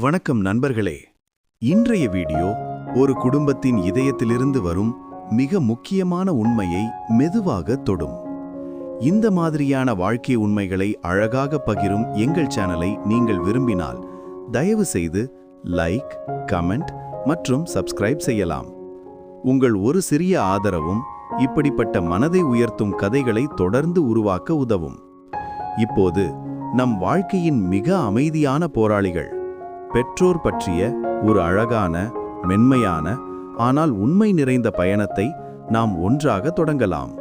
வணக்கம் நண்பர்களே. இன்றைய வீடியோ ஒரு குடும்பத்தின் இதயத்திலிருந்து வரும் மிக முக்கியமான உண்மையை மெதுவாக தொடும். இந்த மாதிரியான வாழ்க்கை உண்மைகளை அழகாக பகிரும் எங்கள் சேனலை நீங்கள் விரும்பினால் தயவு செய்து லைக் கமெண்ட் மற்றும் சப்ஸ்கிரைப் செய்யலாம். உங்கள் ஒரு சிறிய ஆதரவும் இப்படிப்பட்ட மனதை உயர்த்தும் கதைகளை தொடர்ந்து உருவாக்க உதவும். இப்போது நம் வாழ்க்கையின் மிக அமைதியான போராளிகள் பெற்றோர் பற்றிய ஒரு அழகான மென்மையான ஆனால் உண்மை நிறைந்த பயணத்தை நாம் ஒன்றாக தொடங்கலாம்.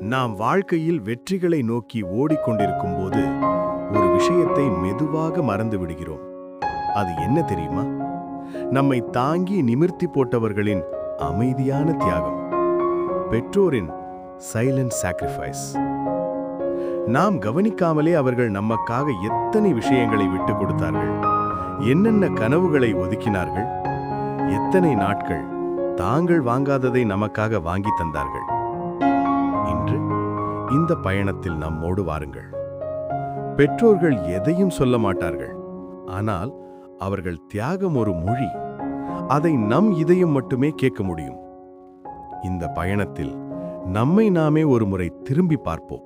நாம் வாழ்க்கையில் வெற்றிகளை நோக்கி ஓடிக்கொண்டிருக்கும் போது ஒரு விஷயத்தை மெதுவாக மறந்து விடுகிறோம் அது என்ன தெரியுமா? நம்மை தாங்கி நிமிர்த்தி போட்டவர்களின் அமைதியான தியாகம். பெற்றோரின் சைலண்ட் சாக்ரிஃபைஸ் நாம் கவனிக்காமலே அவர்கள் நமக்காக எத்தனை விஷயங்களை விட்டு கொடுத்தார்கள். என்னென்ன கனவுகளை ஒதுக்கினார்கள்? எத்தனை நாட்கள் தாங்கள் வாங்காததை நமக்காக வாங்கி தந்தார்கள்? இன்று இந்த பயணத்தில் நம்மோடு வாருங்கள். பெற்றோர்கள் எதையும் சொல்ல மாட்டார்கள். ஆனால் அவர்கள் தியாகம் ஒரு மொழி. அதை நம் இதயம் மட்டுமே கேட்க முடியும். இந்த பயணத்தில் நம்மை நாமே ஒரு முறை திரும்பி பார்ப்போம்.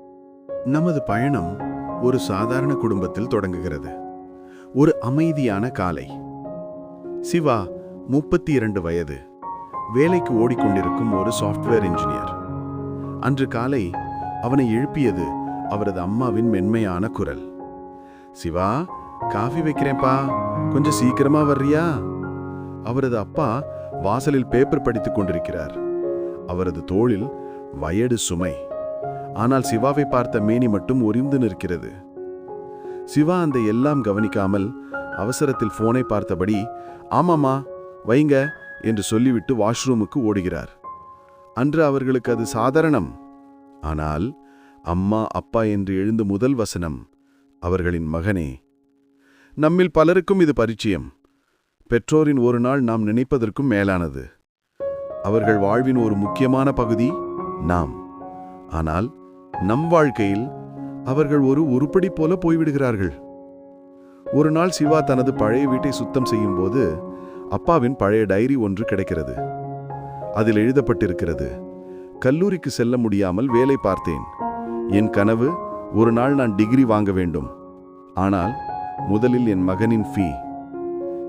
நமது பயணம் ஒரு சாதாரண குடும்பத்தில் தொடங்குகிறது. ஒரு அமைதியான காலை. சிவா முப்பத்தி இரண்டு வயது. வேலைக்கு ஓடிக்கொண்டிருக்கும் ஒரு சாஃப்ட்வேர் இன்ஜினியர் அன்று காலை அவனை எழுப்பியது அவரது அம்மாவின் மென்மையான குரல். சிவா காஃபி வைக்கிறேன்ப்பா. கொஞ்சம் சீக்கிரமா வர்றியா? அவரது அப்பா வாசலில் பேப்பர் படித்துக் கொண்டிருக்கிறார். அவரது தோளில் வயடு சுமை. ஆனால் சிவாவை பார்த்த மேனி மட்டும் ஒரிந்து நிற்கிறது. சிவா அந்த எல்லாம் கவனிக்காமல் அவசரத்தில் போனை பார்த்தபடி ஆமாமா வைங்க என்று சொல்லிவிட்டு வாஷ்ரூமுக்கு ஓடுகிறார். அன்று அவர்களுக்கு அது சாதாரணம். ஆனால் அம்மா அப்பா என்று எழுந்த முதல் வசனம் அவர்களின் மகனே. நம்மில் பலருக்கும் இது பரிச்சயம். பெற்றோரின் ஒரு நாள் நாம் நினைப்பதற்கும் மேலானது. அவர்கள் வாழ்வின் ஒரு முக்கியமான பகுதி நாம். ஆனால் நம் வாழ்க்கையில் அவர்கள் ஒரு உருப்படி போல போய்விடுகிறார்கள். ஒரு நாள் சிவா தனது பழைய வீட்டை சுத்தம் செய்யும் போது அப்பாவின் பழைய டைரி ஒன்று கிடைக்கிறது. அதில் எழுதப்பட்டிருக்கிறது கல்லூரிக்கு செல்ல முடியாமல் வேலை பார்த்தேன். என் கனவு ஒரு நாள் நான் டிகிரி வாங்க வேண்டும். ஆனால் முதலில் என் மகனின் ஃபீ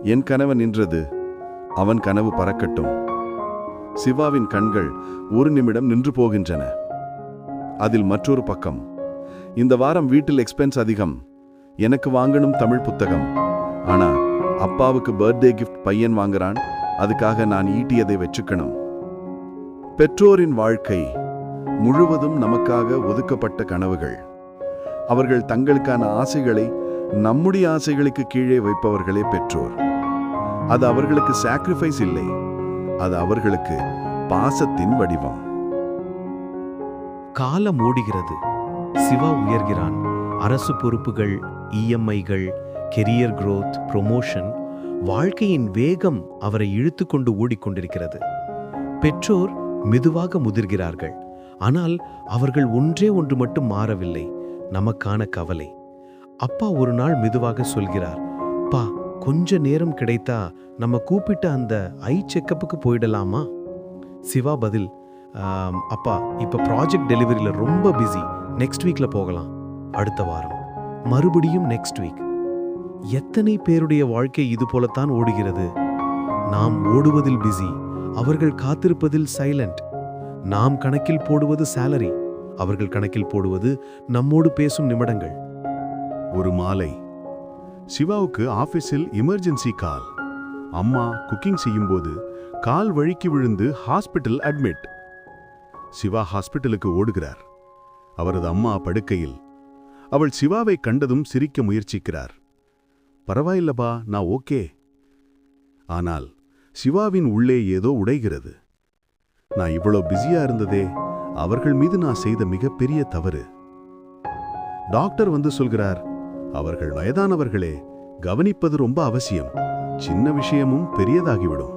என் கனவு நின்றது. அவன் கனவு பறக்கட்டும். சிவாவின் கண்கள் ஒரு நிமிடம் நின்று போகின்றன. அதில் மற்றொரு பக்கம் இந்த வாரம் வீட்டில் எக்ஸ்பென்ஸ் அதிகம். எனக்கு வாங்கணும் தமிழ் புத்தகம். ஆனா அப்பாவுக்கு பர்த்டே கிஃப்ட் பையன் வாங்குறான். அதுக்காக நான் ஈட்டியதை வச்சுக்கணும். பெற்றோரின் வாழ்க்கை முழுவதும் நமக்காக ஒதுக்கப்பட்ட கனவுகள். அவர்கள் தங்களுக்கான ஆசைகளை நம்முடைய ஆசைகளுக்கு கீழே வைப்பவர்களே பெற்றோர். அது அவர்களுக்கு சாக்ரிஃபைஸ் இல்லை. அது அவர்களுக்கு பாசத்தின் வடிவம். காலம் ஓடுகிறது. சிவா உயர்கிறான். அரசு பொறுப்புகள் இஎம்ஐகள் கெரியர் குரோத் ப்ரொமோஷன் வாழ்க்கையின் வேகம் அவரை இழுத்துக்கொண்டு ஓடிக்கொண்டிருக்கிறது. பெற்றோர் மெதுவாக முதிர்கிறார்கள். ஆனால் அவர்கள் ஒன்றே ஒன்று மட்டும் மாறவில்லை. நமக்கான கவலை. அப்பா ஒரு நாள் மெதுவாக சொல்கிறார் பா கொஞ்ச நேரம் கிடைத்தா நம்ம கூப்பிட்ட அந்த ஐ செக்கப்புக்கு போயிடலாமா? சிவா பதில் அப்பா இப்போ ப்ராஜெக்ட் டெலிவரியில் ரொம்ப பிஸி நெக்ஸ்ட் வீக்கில் போகலாம். அடுத்த வாரம். மறுபடியும் நெக்ஸ்ட் வீக் எத்தனை பேருடைய வாழ்க்கை இது போலத்தான் ஓடுகிறது? நாம் ஓடுவதில் பிஸி அவர்கள் காத்திருப்பதில் சைலண்ட் நாம் கணக்கில் போடுவது சேலரி அவர்கள் கணக்கில் போடுவது நம்மோடு பேசும் நிமிடங்கள். ஒரு மாலை. சிவாவுக்கு ஆபீஸில் எமர்ஜென்சி கால் அம்மா குக்கிங் செய்யும்போது கால் வழுக்கி விழுந்து ஹாஸ்பிட்டல் அட்மிட் சிவா ஹாஸ்பிட்டலுக்கு ஓடுகிறார். அவரது அம்மா படுக்கையில். அவள் சிவாவை கண்டதும் சிரிக்க முயற்சிக்கிறார். பரவாயில்லப்பா நான் ஓகே. ஆனால் சிவாவின் உள்ளே ஏதோ உடைகிறது. நான் இவ்வளோ பிஸியா இருந்ததே அவர்கள் மீது நான் செய்த மிகப்பெரிய தவறு. டாக்டர் வந்து சொல்கிறார் அவர்கள் வயதானவர்களே கவனிப்பது ரொம்ப அவசியம் சின்ன விஷயமும் பெரியதாகிவிடும்.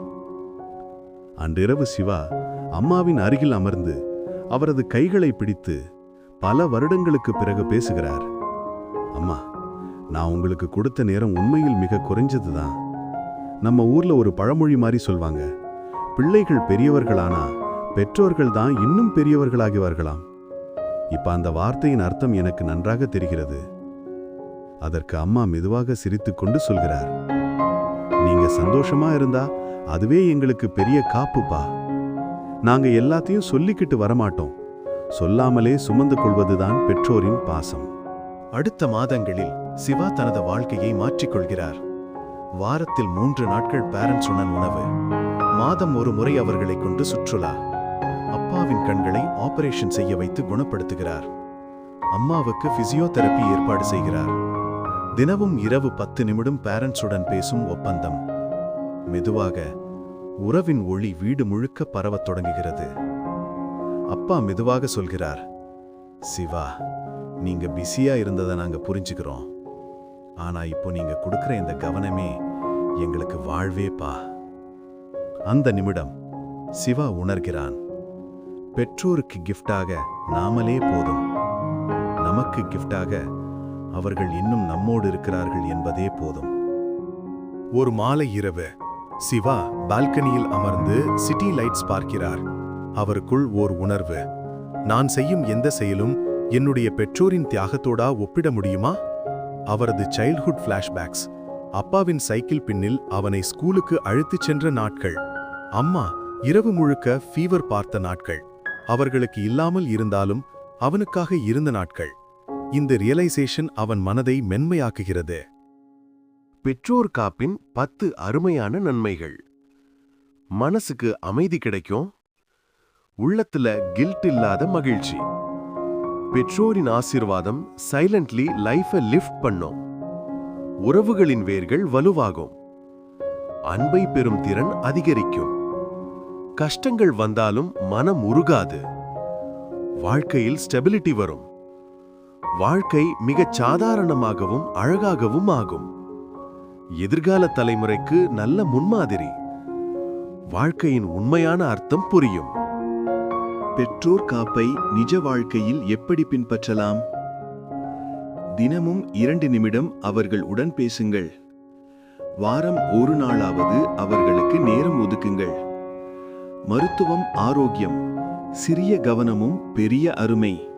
அன்றிரவு சிவா அம்மாவின் அருகில் அமர்ந்து அவரது கைகளை பிடித்து பல வருடங்களுக்கு பிறகு பேசுகிறார். அம்மா நான் உங்களுக்கு கொடுத்த நேரம் உண்மையில் மிக குறைஞ்சது தான் நம்ம ஊர்ல ஒரு பழமொழி மாதிரி சொல்வாங்க பிள்ளைகள் பெரியவர்களானா பெற்றோர்கள் தான் இன்னும் பெரியவர்களாகிவார்களாம். இப்ப அந்த வார்த்தையின் அர்த்தம் எனக்கு நன்றாக தெரிகிறது. அதற்கு அம்மா மெதுவாக சிரித்துக்கொண்டு சொல்கிறார் நீங்க சந்தோஷமா இருந்தா அதுவே எங்களுக்கு பெரிய காப்புப்பா. நாங்க எல்லாத்தையும் சொல்லிக்கிட்டு வரமாட்டோம். சொல்லாமலே சுமந்து கொள்வதுதான் பெற்றோரின் பாசம். அடுத்த மாதங்களில் சிவா தனது வாழ்க்கையை மாற்றிக்கொள்கிறார். வாரத்தில் மூன்று நாட்கள் பேரண்ட்ஸுடன் உணவு. மாதம் ஒரு முறை அவர்களை கொண்டு சுற்றுலா. அப்பாவின் கண்களை ஆபரேஷன் செய்ய வைத்து குணப்படுத்துகிறார். அம்மாவுக்கு பிசியோதெரபி ஏற்பாடு செய்கிறார். தினமும் இரவு பத்து நிமிடம் பேரண்ட்ஸுடன் பேசும் ஒப்பந்தம். மெதுவாக உறவின் ஒளி வீடு முழுக்க பரவத் தொடங்குகிறது. அப்பா மெதுவாக சொல்கிறார் சிவா நீங்க பிஸியா இருந்ததை நாங்க புரிஞ்சுக்கிறோம். ஆனா இப்போ நீங்க கொடுக்கிற இந்த கவனமே எங்களுக்கு வாழ்வேப்பா. அந்த நிமிடம் சிவா உணர்கிறான் பெற்றோருக்கு கிஃப்டாக நாமலே போதும். நமக்கு கிஃப்டாக அவர்கள் இன்னும் நம்மோடு இருக்கிறார்கள் என்பதே போதும். ஒரு மாலை இரவு சிவா பால்கனியில் அமர்ந்து சிட்டி லைட்ஸ் பார்க்கிறார். அவருக்குள் ஓர் உணர்வு. நான் செய்யும் எந்த செயலும் என்னுடைய பெற்றோரின் தியாகத்தோடா ஒப்பிட முடியுமா? அவரது சைல்ட்ஹுட் ஃப்ளாஷ்பேக்ஸ் அப்பாவின் சைக்கிள் பின்னில் அவனை ஸ்கூலுக்கு அழுத்துச் சென்ற நாட்கள். அம்மா இரவு முழுக்க ஃபீவர் பார்த்த நாட்கள். அவர்களுக்கு இல்லாமல் இருந்தாலும் அவனுக்காக இருந்த நாட்கள். இந்த ரியலைசேஷன் அவன் மனதை மென்மையாக்குகிறது. பெற்றோர் காப்பின் பத்து அருமையான நன்மைகள். மனசுக்கு அமைதி கிடைக்கும் உள்ளத்துல கில்ட் இல்லாத மகிழ்ச்சி. பெற்றோரின் ஆசீர்வாதம் சைலண்ட்லி லைஃபை லிஃப்ட் பண்ணும். உறவுகளின் வேர்கள் வலுவாகும். அன்பை பெறும் திறன் அதிகரிக்கும். கஷ்டங்கள் வந்தாலும் மனம் உருகாது. வாழ்க்கையில் ஸ்டெபிலிட்டி வரும். வாழ்க்கை மிகச் சாதாரணமாகவும் அழகாகவும் ஆகும். எதிர்கால தலைமுறைக்கு நல்ல முன்மாதிரி. வாழ்க்கையின் உண்மையான அர்த்தம் புரியும். பெற்றோர் காப்பை நிஜ வாழ்க்கையில் எப்படி பின்பற்றலாம்? தினமும் இரண்டு நிமிடம் அவர்கள் உடன் பேசுங்கள். வாரம் ஒரு நாளாவது அவர்களுக்கு நேரம் ஒதுக்குங்கள். மருத்துவம் ஆரோக்கியம் சிறிய கவனமும் பெரிய அருமை.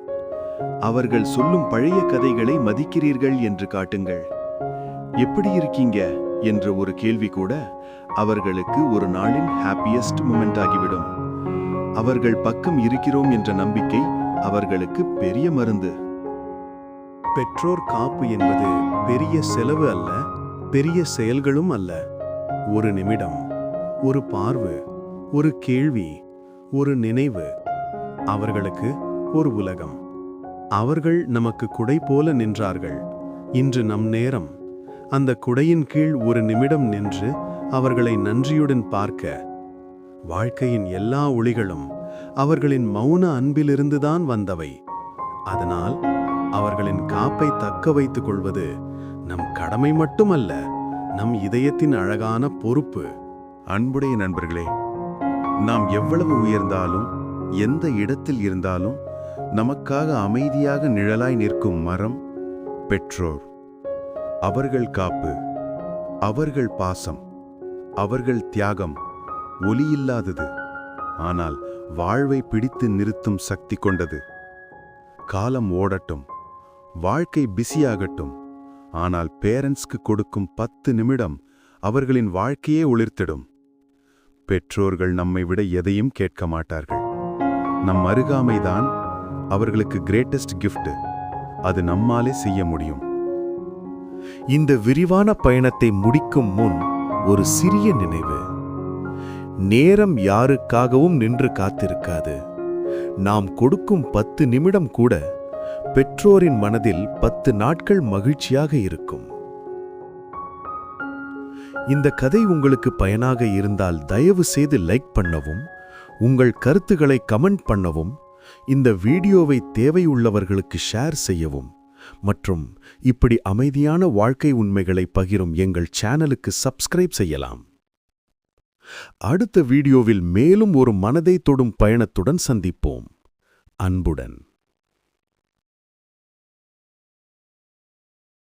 அவர்கள் சொல்லும் பழைய கதைகளை மதிக்கிறீர்கள் என்று காட்டுங்கள். எப்படி இருக்கீங்க? என்ற ஒரு கேள்வி கூட அவர்களுக்கு ஒரு நாளின் ஹாப்பியஸ்ட் மூமெண்ட் ஆகிவிடும். அவர்கள் பக்கம் இருக்கிறோம் என்ற நம்பிக்கை அவர்களுக்கு பெரிய மருந்து. பெற்றோர் காப்பு என்பது பெரிய செலவு அல்ல பெரிய செயல்களும் அல்ல. ஒரு நிமிடம் ஒரு பார்வு ஒரு கேள்வி ஒரு நினைவு அவர்களுக்கு ஒரு உலகம். அவர்கள் நமக்கு குடை போல நின்றார்கள். இன்று நம் நேரம். அந்த குடையின் கீழ் ஒரு நிமிடம் நின்று அவர்களை நன்றியுடன் பார்க்க வாழ்க்கையின் எல்லா ஒளிகளும் அவர்களின் மௌன அன்பிலிருந்துதான் வந்தவை. அதனால் அவர்களின் காப்பை தக்க வைத்துக் கொள்வது நம் கடமை மட்டுமல்ல நம் இதயத்தின் அழகான பொறுப்பு. அன்புடைய நண்பர்களே நாம் எவ்வளவு உயர்ந்தாலும் எந்த இடத்தில் இருந்தாலும் நமக்காக அமைதியாக நிழலாய் நிற்கும் மரம் பெற்றோர். அவர்கள் காப்பு அவர்கள் பாசம் அவர்கள் தியாகம் ஒலியில்லாதது. ஆனால் வாழ்வை பிடித்து நிறுத்தும் சக்தி கொண்டது. காலம் ஓடட்டும் வாழ்க்கை பிஸியாகட்டும் ஆனால் பேரண்ட்ஸ்க்கு கொடுக்கும் பத்து நிமிடம் அவர்களின் வாழ்க்கையே ஒளிர்த்திடும். பெற்றோர்கள் நம்மை விட எதையும் கேட்க மாட்டார்கள். நம் அருகாமைதான் அவர்களுக்கு கிரேட்டஸ்ட் கிஃப்ட் அது நம்மாலே செய்ய முடியும். இந்த விரிவான பயணத்தை முடிக்கும் முன் ஒரு சிறிய நினைவு. நேரம் யாருக்காகவும் நின்று காத்திருக்காது. நாம் கொடுக்கும் பத்து நிமிடம் கூட பெற்றோரின் மனதில் பத்து நாட்கள் மகிழ்ச்சியாக இருக்கும். இந்த கதை உங்களுக்கு பயனாக இருந்தால் தயவு செய்து லைக் பண்ணவும் உங்கள் கருத்துக்களை கமெண்ட் பண்ணவும் இந்த வீடியோவை தேவையுள்ளவர்களுக்கு ஷேர் செய்யவும் மற்றும் இப்படி அமைதியான வாழ்க்கை உண்மைகளை பகிரும் எங்கள் சேனலுக்கு சப்ஸ்கிரைப் செய்யலாம். அடுத்த வீடியோவில் மேலும் ஒரு மனதை தொடும் பயணத்துடன் சந்திப்போம். அன்புடன்.